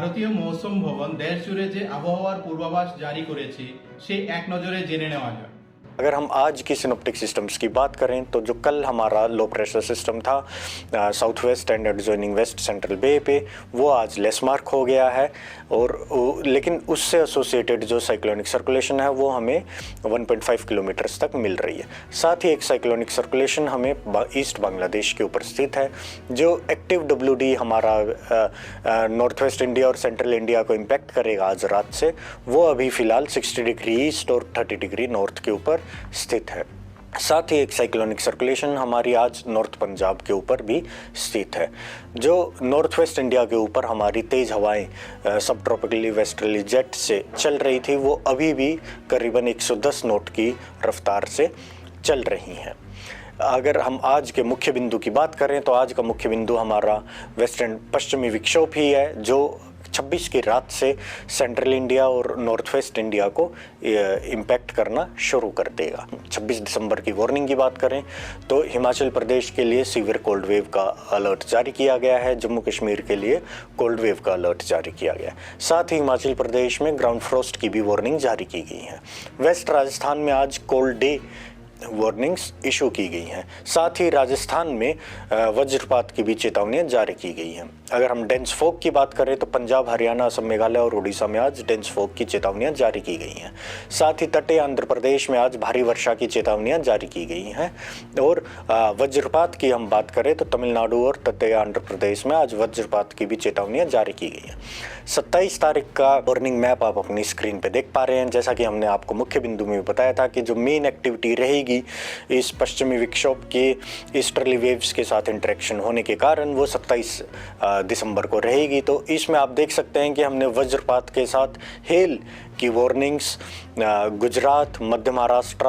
ভারতীয় মৌসুম ভবন দেশ জুড়ে যে আবহাওয়ার পূর্বাভাস জারি করেছে সেই এক নজরে জেনে নেওয়া যাক। अगर हम आज की सिनोप्टिक सिस्टम्स की बात करें तो जो कल हमारा लो प्रेशर सिस्टम था south west and adjoining west central bay पे, वो आज लेस मार्क हो गया है। और लेकिन उससे एसोसिएटेड जो साइक्लोनिक सर्कुलेशन है, वो हमें 1.5 किलोमीटर्स तक मिल रही है। साथ ही एक साइक्लोनिक सर्कुलेशन हमें ईस्ट बांग्लादेश के ऊपर स्थित है, जो एक्टिव डब्ल्यूडी हमारा नॉर्थ वेस्ट इंडिया और सेंट्रल इंडिया को इम्पैक्ट करेगा आज रात से। वो अभी फ़िलहाल 60 डिग्री ईस्ट और 30 डिग्री नॉर्थ के ऊपर स्थित है। साथ ही एक साइक्लोनिक सर्कुलेशन हमारी आज नॉर्थ पंजाब के ऊपर भी स्थित है। जो नॉर्थ वेस्ट इंडिया के ऊपर हमारी तेज़ हवाएँ सब ट्रॉपिकली वेस्टर्ली जेट से चल रही थी, वो अभी भी करीबन 110 नोट की रफ्तार से चल रही हैं। अगर हम आज के मुख्य बिंदु की बात करें तो आज का मुख्य बिंदु हमारा वेस्टर्न पश्चिमी विक्षोभ ही है, जो 26 की रात से सेंट्रल इंडिया और नॉर्थ वेस्ट इंडिया को इम्पैक्ट करना शुरू कर देगा। 26 दिसंबर की वार्निंग की बात करें तो हिमाचल प्रदेश के लिए सीवियर कोल्ड वेव का अलर्ट जारी किया गया है। जम्मू कश्मीर के लिए कोल्ड वेव का अलर्ट जारी किया गया है। साथ ही हिमाचल प्रदेश में ग्राउंड फ्रोस्ट की भी वार्निंग जारी की गई है। वेस्ट राजस्थान में आज कोल्ड डे वार्निंग्स इशू की गई हैं। साथ ही राजस्थान में वज्रपात की भी चेतावनियाँ जारी की गई हैं। अगर हम डेंस फोक की बात करें तो पंजाब, हरियाणा, असम, मेघालय और उड़ीसा में आज डेंस फोक की चेतावनियाँ जारी की गई हैं। साथ ही तटीय आंध्र प्रदेश में आज भारी वर्षा की चेतावनियाँ जारी की गई हैं। और वज्रपात की हम बात करें तो तमिलनाडु और तटीय आंध्र प्रदेश में आज वज्रपात की भी चेतावनियाँ जारी की गई हैं। सत्ताईस तारीख का वार्निंग मैप आप अपनी स्क्रीन पर देख पा रहे हैं। जैसा कि हमने आपको मुख्य बिंदु में बताया था कि जो मेन एक्टिविटी रहेगी इस पश्चिमी विक्षोभ के ईस्टर्ली वेव्स के साथ इंट्रैक्शन होने के कारण वो 27 दिसंबर को रहेगी। तो इसमें आप देख सकते हैं कि हमने वज्रपात के साथ हेल की warnings Gujarat, Madhya Maharashtra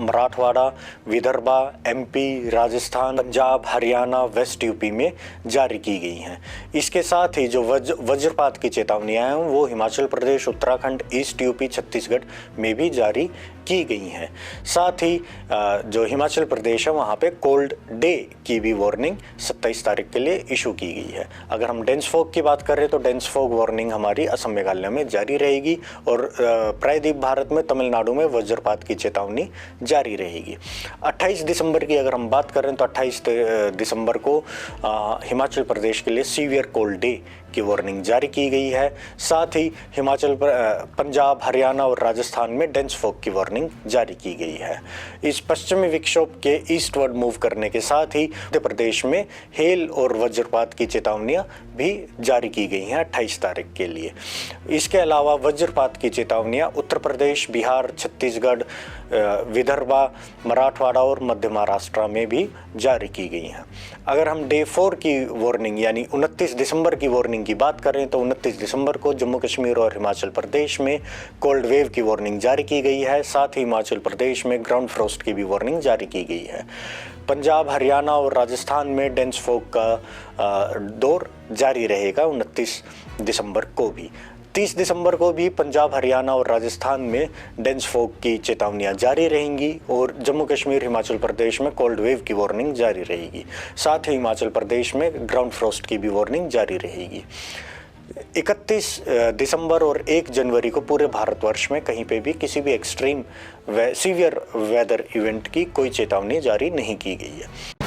Marathwada, Vidarbha MP Rajasthan, Punjab, Haryana west UP में जारी की गई हैं। इसके साथ ही जो वज्र, वज्रपात की चेतावनियाँ हैं, वो हिमाचल प्रदेश, उत्तराखंड ईस्ट यूपी छत्तीसगढ़ में भी जारी की गई हैं। साथ ही जो हिमाचल प्रदेश है, वहाँ पे कोल्ड डे की भी वार्निंग 27 तारीख के लिए इशू की गई है। अगर हम डेंस फोग की बात करें तो डेंस फोग वार्निंग हमारी असम मेघालय में जारी रहेगी और प्रायद्वीप भारत में, तमिलनाडु में वज्रपात की चेतावनी जारी रहेगी। 28 दिसंबर की अगर हम बात करें तो 28 दिसंबर को हिमाचल प्रदेश के लिए सीवियर कोल्ड डे की वार्निंग जारी की गई है। साथ ही हिमाचल पंजाब, हरियाणा और राजस्थान में डेंस फोग की वार्निंग जारी की गई है। इस पश्चिमी विक्षोभ के ईस्टवर्ड मूव करने के साथ ही मध्य प्रदेश में हेल और वज्रपात की चेतावनियाँ भी जारी की गई हैं 28 तारीख के लिए। इसके अलावा वज्रपात की चेतावनियाँ उत्तर प्रदेश, बिहार, छत्तीसगढ़ विदर्भा, मराठवाड़ा और मध्य महाराष्ट्र में भी जारी की गई हैं। अगर हम डे फोर की वार्निंग यानी 29 दिसंबर की वार्निंग की बात करें तो 29 दिसंबर को जम्मू कश्मीर और हिमाचल प्रदेश में कोल्ड वेव की वार्निंग जारी की गई है। साथ ही हिमाचल प्रदेश में ग्राउंड फ्रोस्ट की भी वार्निंग जारी की गई है। पंजाब, हरियाणा और राजस्थान में डेंस फोक का दौर जारी रहेगा 29 दिसंबर को भी। 30 दिसंबर को भी पंजाब हरियाणा और राजस्थान में डेंस फोक की चेतावनियाँ जारी रहेंगी और जम्मू कश्मीर हिमाचल प्रदेश में कोल्ड वेव की वार्निंग जारी रहेगी। साथ ही हिमाचल प्रदेश में ग्राउंड फ्रोस्ट की भी वार्निंग जारी रहेगी। 31 दिसंबर और 1 जनवरी को पूरे भारतवर्ष में कहीं पे भी किसी भी extreme way, severe weather event की कोई चेतावनी जारी नहीं की गई है।